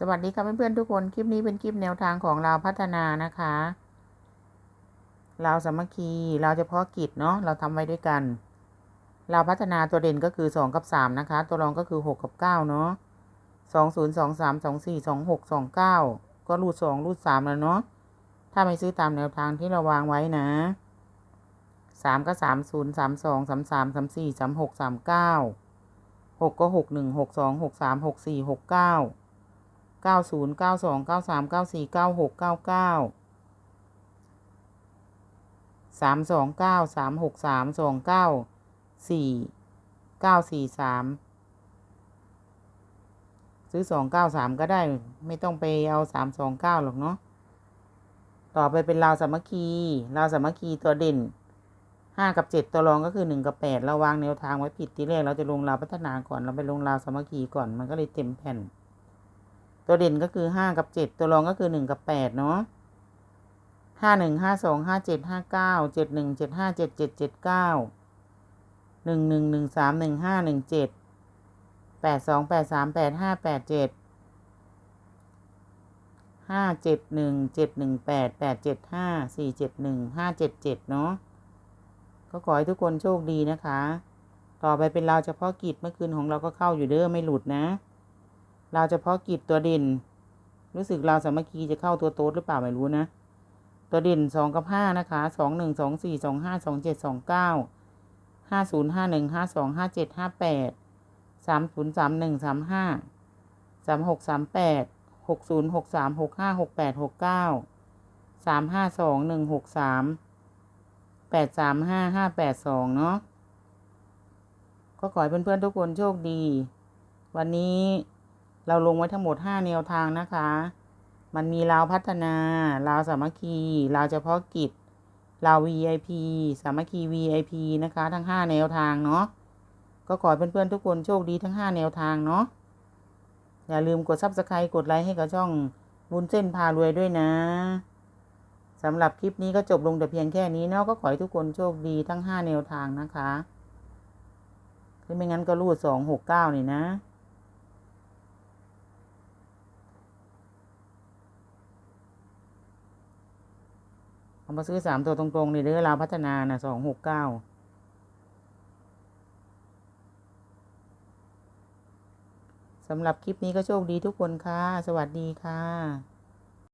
สวัสดีค่ะเพื่อนๆทุกคน คลิปนี้เป็นคลิปแนวทางของเราพัฒนานะคะ เราสามัคคี เราเฉพาะกิจเนาะ เราทำไว้ด้วยกัน เราพัฒนาตัวเด่นก็คือสองกับสามนะคะ ตัวรองก็คือหกกับเก้าเนาะสองศูนย์สองสามสองสี่สองหกสองเก้าก็รูดสองรูดสามแล้วเนาะ ถ้าไม่ซื้อตามแนวทางที่เราวางไว้นะสามก็สามศูนย์สามสองสามสามสามสี่สามหกสามเก้าหกก็หกหนึ่งหกสองหกสามหกสี่หกเก้า เก้าศูนย์เก้าสองเก้าสามเก้าสี่เก้าหกเก้าเก้าสามสองเก้าสามหกสามสองเก้าสี่เก้าสี่สามซื้อสองเก้าสามก็ได้ ไม่ต้องไปเอาสามสองเก้าหรอกเนาะต่อไปเป็นราวสามัคคีราวสามัคคีตัวเด่นห้ากับเจ็ดตัวรองก็คือหนึ่งกับแปดเราวางแนวทางไว้ผิดทีแรกเราจะลงราวพัฒนาก่อนเราไปลงราวสามัคคีก่อนมันก็เลยเต็มแผ่น ตัวเด่นก็คือห้ากับเจ็ดตัวรองก็คือหนึ่งกับแปดเนาะห้าหนึ่งห้าสองห้าเจ็ดห้าเก้าเจ็ดหนึ่งเจ็ดห้าเจ็ดเจ็ดเจ็ดเก้าหนึ่งหนึ่งหนึ่งสามหนึ่งห้าหนึ่งเจ็ดแปดสองแปดสามแปดห้าแปดเจ็ดห้าเจ็ดหนึ่งเจ็ดหนึ่งแปดแปดเจ็ดห้าสี่เจ็ดหนึ่งห้าเจ็ดเจ็ดเนาะก็ขอให้ทุกคนโชคดีนะคะ ต่อไปเป็นเราเฉพาะกิจเมื่อคืนของเราก็เข้าอยู่เด้อไม่หลุดนะ เราเฉพาะกิจตัวเด่น รู้สึกเราสามัคคีจะเข้าตัวโต๊ดหรือเปล่าไม่รู้นะ ตัวเด่นสองกับห้านะคะสองหนึ่งสองสี่สองห้าสองเจ็ดสองเก้าห้าศูนย์ห้าหนึ่งห้าสองห้าเจ็ดห้าแปดสามศูนย์สามหนึ่งสามห้าสามหกสามแปดหกศูนย์หกสามหกห้าหกแปดหกเก้าสามห้าสองหนึ่งหกสามแปดสามห้าห้าแปดสองเนาะก็ขอให้เพื่อนๆทุกคนโชคดี วันนี้ เราลงไว้ทั้งหมดห้าแนวทางนะคะ มันมีลาวพัฒนาลาวสามัคคีลาวเฉพาะกิจลาว VIP สามัคคี VIP นะคะ ทั้งห้าแนวทางเนาะ ก็ขอให้เพื่อนๆทุกคนโชคดีทั้งห้าแนวทางเนาะ อย่าลืมกด subscribe กดไลค์ให้กับช่องบุญเส้นพารวยด้วยนะสำหรับคลิปนี้ก็จบลงแต่เพียงแค่นี้เนาะก็ขอให้ทุกคนโชคดีทั้งห้าแนวทางนะคะหรือไม่งั้นก็รูดสองหกเก้านี่นะ เอามาซื้อสามตัวตรงๆนี่เด้อลาวพัฒนานะสองหกเก้าสำหรับคลิปนี้ก็โชคดีทุกคนค่ะ สวัสดีค่ะ